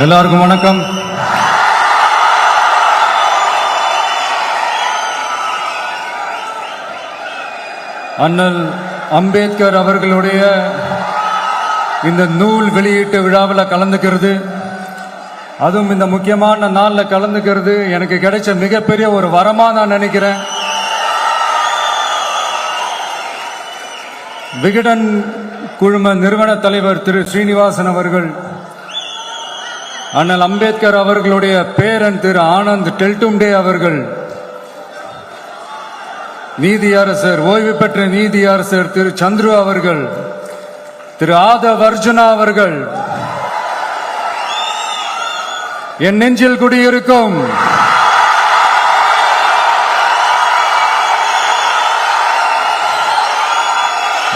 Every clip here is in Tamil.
எல்லாருக்கும் வணக்கம். அண்ணல் அம்பேத்கர் அவர்களுடைய இந்த நூல் வெளியீட்டு விழாவில் கலந்துக்கிறது. அதுவும் இந்த முக்கியமான நாளில் கலந்துக்கிறது. எனக்கு கிடைச்ச மிகப்பெரிய ஒரு வரமா நான் நினைக்கிறேன். விகடன் குழும நிறுவன தலைவர் திரு ஸ்ரீனிவாசன் அவர்கள் அண்ணல் அம்பேத்கர் அவர்களுடைய பேரன் திரு ஆனந்த் டெல்டும்டே அவர்கள். நீதியரசர் ஓய்வு பெற்ற நீதியரசர் திரு சந்துரு அவர்கள். திரு ஆதவ் அர்ஜுனா அவர்கள். என் நெஞ்சில் குடியிருக்கும்.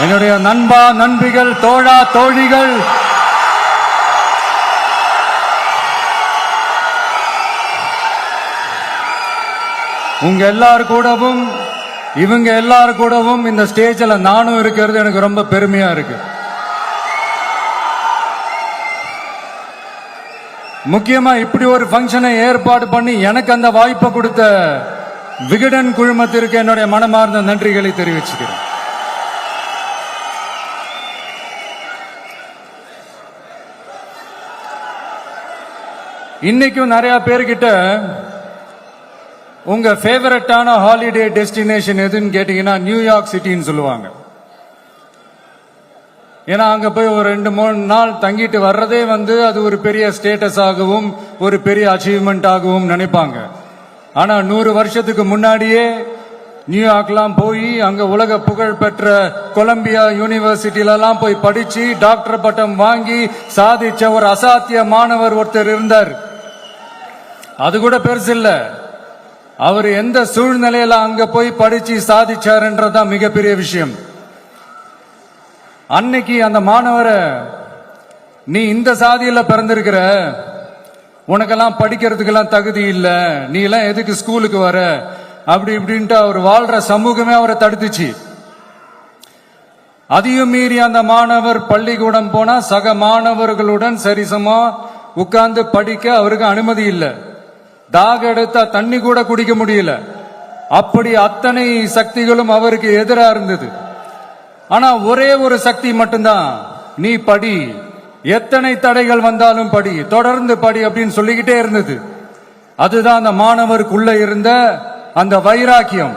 என்னுடைய நண்பா நண்பிகள் தோழா தோழிகள் உங்க எல்லார் கூடவும் இவங்க எல்லார் கூடவும் இந்த ஸ்டேஜில் நானும் இருக்கிறது எனக்கு ரொம்ப பெருமையா இருக்கு. முக்கியமா இப்படி ஒரு ஃபங்க்ஷனை ஏற்பாடு பண்ணி எனக்கு அந்த வாய்ப்பை கொடுத்த விகடன் குழுமத்திற்கு என்னுடைய மனமார்ந்த நன்றிகளை தெரிவிச்சுக்கிறேன். இன்னைக்கும் நிறைய பேர்கிட்ட உங்க ஃபேவரட்டான ஹாலிடே டெஸ்டினேஷன் எதுன்னு கேட்டீங்கன்னா நியூயார்க் சிட்டின்னு சொல்லுவாங்க. ஏன்னா அங்க போய் ஒரு ரெண்டு மூணு நாள் தங்கிட்டு வர்றதே வந்து அது ஒரு பெரிய ஸ்டேட்டஸ் ஆகவும் ஒரு பெரிய அச்சீவ்மெண்ட் ஆகவும் நினைப்பாங்க. ஆனா நூறு வருஷத்துக்கு முன்னாடியே நியூயார்க்லாம் போய் அங்க உலக புகழ் பெற்ற கொலம்பியா யூனிவர்சிட்டிலலாம் போய் படிச்சு டாக்டர் பட்டம் வாங்கி சாதிச்ச ஒரு அசாத்திய மாணவர் ஒருத்தர் இருந்தார். அது கூட பெருசு இல்லை. அவர் எந்த சூழ்நிலையில அங்க போய் படிச்சு சாதிச்சாருன்றதுதான் மிகப்பெரிய விஷயம். அன்னைக்கு அந்த மாணவரை நீ இந்த சாதியில பிறந்திருக்கிற? உனக்கெல்லாம் படிக்கிறதுக்கெல்லாம் தகுதி இல்லை. நீ எல்லாம் எதுக்கு ஸ்கூலுக்கு வர? அப்படி இப்படின்ட்டு அவர் வாழ்ற சமூகமே அவரை தடுத்துச்சு. அதையும் மீறி அந்த மாணவர் பள்ளிக்கூடம் போனா சக மாணவர்களுடன் சரிசமா உட்கார்ந்து படிக்க அவருக்கு அனுமதி இல்லை. தாக எடுத்தா தண்ணி கூட குடிக்க முடியல. அப்படி அத்தனை சக்திகளும் அவருக்கு எதிராக இருந்தது. ஆனா ஒரே ஒரு சக்தி மட்டும்தான். நீ படி. எத்தனை தடைகள் வந்தாலும் படி. தொடர்ந்து படி அப்படின்னு சொல்லிக்கிட்டே இருந்தது. அதுதான் அந்த மாணவருக்குள்ள இருந்த அந்த வைராக்கியம்.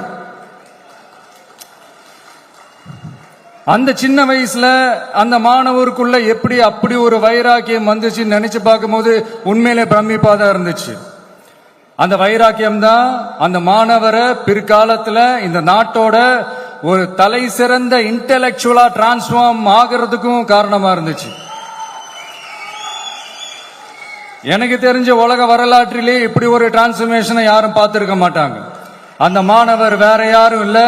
அந்த சின்ன வயசுல அந்த மாணவருக்குள்ள எப்படி அப்படி ஒரு வைராக்கியம் வந்துச்சுன்னு நினைச்சு பார்க்கும்போது உண்மையிலே பிரமிப்பா தான் இருந்துச்சு. அந்த வைராக்கியம் தான் அந்த மாணவரை பிற்காலத்துல இந்த நாட்டோட ஒரு தலை சிறந்த இன்டலெக்சுவலா டிரான்ஸ்ஃபார்ம் ஆகிறதுக்கும் காரணமா இருந்துச்சு. எனக்கு தெரிஞ்ச உலக வரலாற்றிலே இப்படி ஒரு டிரான்ஸ்ஃபர்மேஷனை யாரும் பார்த்துருக்க மாட்டாங்க. அந்த மாணவர் வேற யாரும் இல்ல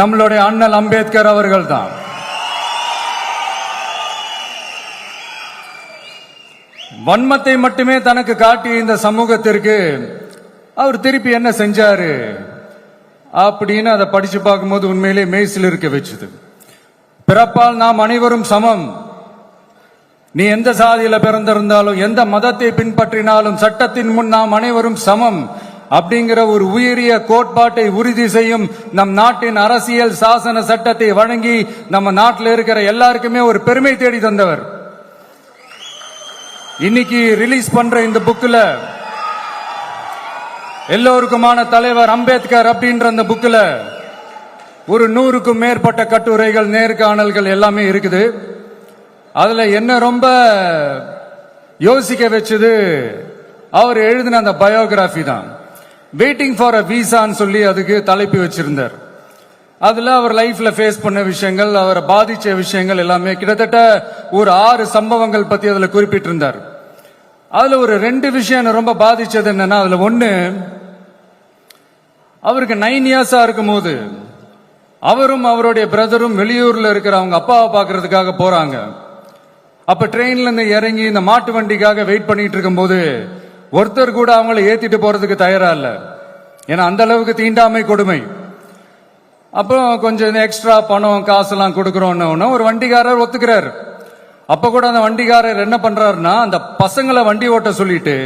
நம்மளுடைய அண்ணல் அம்பேத்கர் அவர்கள் தான் வன்மத்தை மட்டுமே தனக்கு காட்டிய இந்த சமூகத்திற்கு அவர் திருப்பி என்ன செஞ்சாரு? அப்படின்னு அதை படிச்சு பார்க்கும்போது உண்மையிலே மெய்சில் இருக்க வச்சுது. பிறப்பால் நாம் அனைவரும் சமம். நீ எந்த சாதியில பிறந்திருந்தாலும் எந்த மதத்தை பின்பற்றினாலும் சட்டத்தின் முன் நாம் அனைவரும் சமம் அப்படிங்கிற ஒரு உயரிய கோட்பாட்டை உறுதி செய்யும் நம் நாட்டின் அரசியல் சாசன சட்டத்தை வழங்கி நம்ம நாட்டில் இருக்கிற எல்லாருக்குமே ஒரு பெருமை தேடி தந்தவர். இன்னைக்கு ரிலீஸ் பண்ற இந்த புக்கில் எல்லோருக்குமான தலைவர் அம்பேத்கர் அப்படின்ற அந்த புக்கில் ஒரு நூறுக்கும் மேற்பட்ட கட்டுரைகள் நேர்காணல்கள் எல்லாமே இருக்குது. அதில் என்ன ரொம்ப யோசிக்க வச்சது அவர் எழுதின அந்த பயோகிராஃபி தான். வெயிட்டிங் ஃபார் அ விசான்னு சொல்லி அதுக்கு தலைப்பு வச்சிருந்தார். அதில் அவர் லைஃப்பில் ஃபேஸ் பண்ண விஷயங்கள் அவரை பாதித்த விஷயங்கள் எல்லாமே கிட்டத்தட்ட ஒரு ஆறு சம்பவங்கள் பற்றி அதில் குறிப்பிட்டிருந்தார். அதுல ஒரு ரெண்டு விஷயம் என்னை ரொம்ப பாதிச்சது என்னன்னா அதுல ஒண்ணு அவருக்கு நைன் இயர்ஸா இருக்கும் போது அவரும் அவருடைய பிரதரும் வெளியூர்ல இருக்கிற அவங்க அப்பாவை பார்க்கறதுக்காக போறாங்க. அப்ப ட்ரெயின்ல இருந்து இறங்கி இந்த மாட்டு வண்டிக்காக வெயிட் பண்ணிட்டு இருக்கும்போது ஒருத்தர் கூட அவங்கள ஏத்திட்டு போறதுக்கு தயாரா இல்ல. ஏன்னா அந்த அளவுக்கு தீண்டாமை கொடுமை. அப்புறம் கொஞ்சம் எக்ஸ்ட்ரா பணம் காசெல்லாம் கொடுக்குறோன்னு ஒரு வண்டிக்காரர் ஒத்துக்கிறார். அப்ப கூட அந்த வண்டிகாரர் என்ன பண்றாருன்னா அந்த பசங்களை வண்டி ஓட்ட சொல்லிட்டு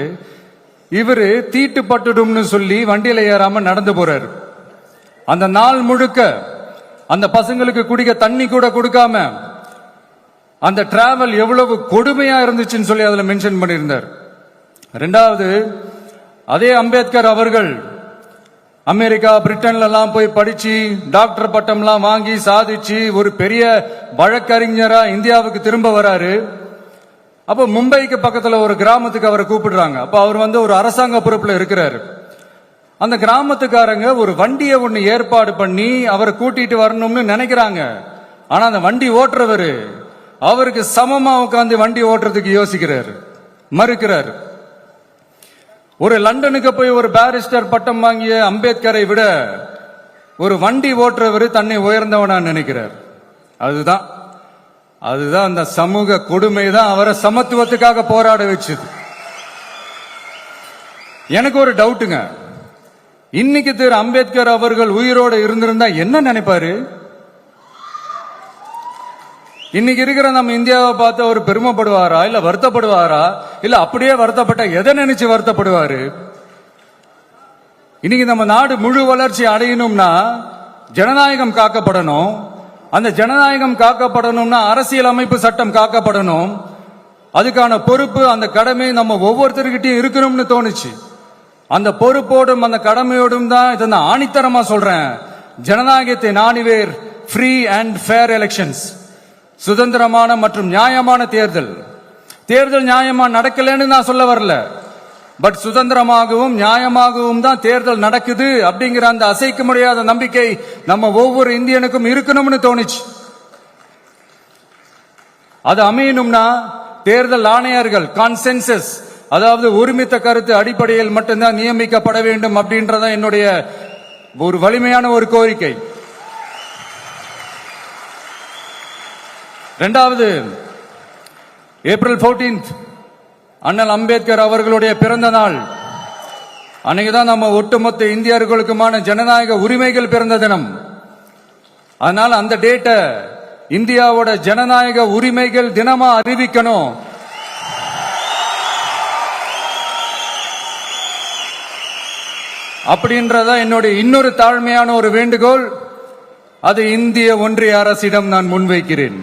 இவரு தீட்டு பட்டுடும்னு சொல்லி வண்டியில ஏறாம நடந்து போறாரு. அந்த நாள் முழுக்க அந்த பசங்களுக்கு குடிக்க தண்ணி கூட கொடுக்காம அந்த டிராவல் எவ்வளவு கொடுமையா இருந்துச்சுன்னு சொல்லி அதுல மென்ஷன் பண்ணியிருந்தார். ரெண்டாவது அதே அம்பேத்கர் அவர்கள் அமெரிக்கா பிரிட்டன்ல எல்லாம் போய் படிச்சு டாக்டர் பட்டம்லாம் வாங்கி சாதிச்சு ஒரு பெரிய வழக்கறிஞரா இந்தியாவுக்கு திரும்ப வராரு. அப்ப மும்பைக்கு பக்கத்துல ஒரு கிராமத்துக்கு அவரை கூப்பிடுறாங்க. அப்ப அவர் வந்து ஒரு அரசாங்க பொறுப்புல இருக்கிறாரு. அந்த கிராமத்துக்காரங்க ஒரு வண்டியை ஒண்ணு ஏற்பாடு பண்ணி அவரை கூட்டிட்டு வரணும்னு நினைக்கிறாங்க. ஆனா அந்த வண்டி ஓட்டுறவரு அவருக்கு சமமா உட்காந்து வண்டி ஓட்டுறதுக்கு யோசிக்கிறாரு. மறுக்கிறாரு. ஒரு லண்டனுக்கு போய் ஒரு பாரிஸ்டர் பட்டம் வாங்கிய அம்பேத்கரை விட ஒரு வண்டி ஓட்டுறவர் தன்னை உயர்ந்தவனா நினைக்கிறார். அதுதான் அதுதான் அந்த சமூக கொடுமை தான் அவரை சமத்துவத்துக்காக போராட வச்சது. எனக்கு ஒரு டவுட்டுங்க இன்னைக்கு திரு அம்பேத்கர் அவர்கள் உயிரோடு இருந்திருந்தா என்ன நினைப்பாரு? இன்னைக்கு இருக்கிற நம்ம இந்தியாவை பார்த்து அவர் பெருமைப்படுவாரா இல்ல வருத்தப்படுவாரா? இல்ல அப்படியே வருத்தப்பட்ட எதை நினைச்சு வருத்தப்படுவாரு? இன்னைக்கு நம்ம நாடு முழு வளர்ச்சி அடையணும்னா ஜனநாயகம் காக்கப்படணும். அந்த ஜனநாயகம் காக்கப்படணும்னா அரசியல் அமைப்பு சட்டம் காக்கப்படணும். அதுக்கான பொறுப்பு அந்த கடமை நம்ம ஒவ்வொருத்தருக்கிட்டையும் இருக்கணும்னு தோணுச்சு. அந்த பொறுப்போடும் அந்த கடமையோடும் தான் இதை நான் ஆணித்தரமா சொல்றேன். ஜனநாயகத்தை நாணிவேர் ஃப்ரீ அண்ட் ஃபேர் எலெக்ஷன்ஸ் சுதந்திரமான மற்றும் நியாயமான தேர்தல். தேர்தல் நியாயமா நடக்கலன்னு நான் சொல்ல வரல. பட் சுதந்திரமாகவும் நியாயமாகவும் தான் தேர்தல் நடக்குது அப்படிங்கிற அந்த அசைக்க முடியாத நம்பிக்கை நம்ம ஒவ்வொரு இந்தியனுக்கும் இருக்கணும்னு தோணுச்சு. அது அமையணும்னா தேர்தல் ஆணையர்கள் கான்சென்சஸ் அதாவது ஒருமித்த கருத்து அடிப்படையில் மட்டும்தான் நியமிக்கப்பட வேண்டும் அப்படின்றதான் என்னுடைய ஒரு வலிமையான ஒரு கோரிக்கை. ரெண்டாவது ஏப்ரல் 14th அண்ணல் அம்பேத்கர் அவர்களுடைய பிறந்த நாள். அன்னைக்கு தான் நம்ம ஒட்டுமொத்த இந்தியர்களுக்குமான ஜனநாயக உரிமைகள் பிறந்த தினம். அதனால அந்த டேட்டை இந்தியாவோட ஜனநாயக உரிமைகள் தினமா அறிவிக்கணும். அப்படின்றதா என்னுடைய இன்னொரு தாழ்மையான ஒரு வேண்டுகோள். அது இந்திய ஒன்றிய அரசிடம் நான் முன்வைக்கிறேன்.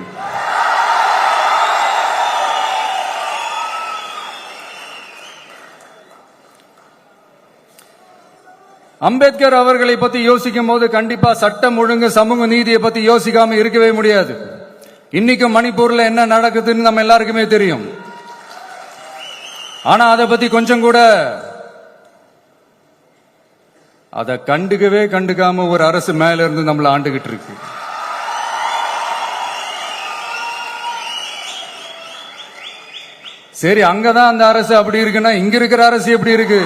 அம்பேத்கர் அவர்களை பத்தி யோசிக்கும் போது கண்டிப்பா சட்டம் ஒழுங்கு சமூக நீதியை பத்தி யோசிக்காம இருக்கவே முடியாது. இன்னைக்கும் மணிப்பூர்ல என்ன நடக்குதுன்னு நம்ம எல்லாருக்குமே தெரியும். ஆனா அதை பத்தி கொஞ்சம் கூட அதை கண்டுக்கவே கண்டுக்காம ஒரு அரசு மேல இருந்து நம்மள ஆண்டுகிட்டு இருக்கு. சரி அங்கதான் அந்த அரசு அப்படி இருக்குன்னா இங்க இருக்கிற அரசு எப்படி இருக்கு?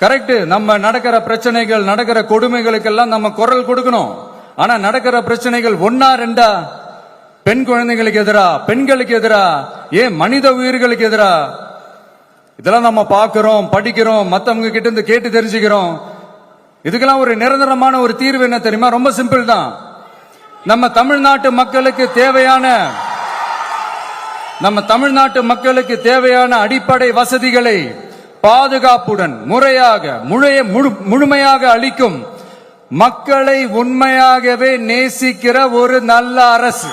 கரெக்ட். நம்ம நடக்கிற பிரச்சனைகள் நடக்கிற கொடுமைகளுக்கெல்லாம் நம்ம குரல் கொடுக்கணும். ஆனா நடக்கிற பிரச்சனைகள் ஒன்னா ரெண்டா? பெண் குழந்தைகளுக்கு எதிரா? பெண்களுக்கு எதிரா? ஏன் மனித உயிர்களுக்கு எதிரா? இதெல்லாம் நம்ம பார்க்கிறோம் படிக்கிறோம் மத்தவங்க கிட்ட இருந்து கேட்டு தெரிஞ்சுக்கிறோம். இதுக்கெல்லாம் ஒரு நிரந்தரமான ஒரு தீர்வு என்ன தெரியுமா? ரொம்ப சிம்பிள் தான். நம்ம தமிழ்நாட்டு மக்களுக்கு தேவையான நம்ம தமிழ்நாட்டு மக்களுக்கு தேவையான அடிப்படை வசதிகளை பாதுகாப்புடன் முறையாக முழைய முழு- முழுமையாக அளிக்கும் மக்களை உண்மையாகவே நேசிக்கிற ஒரு நல்ல அரசு.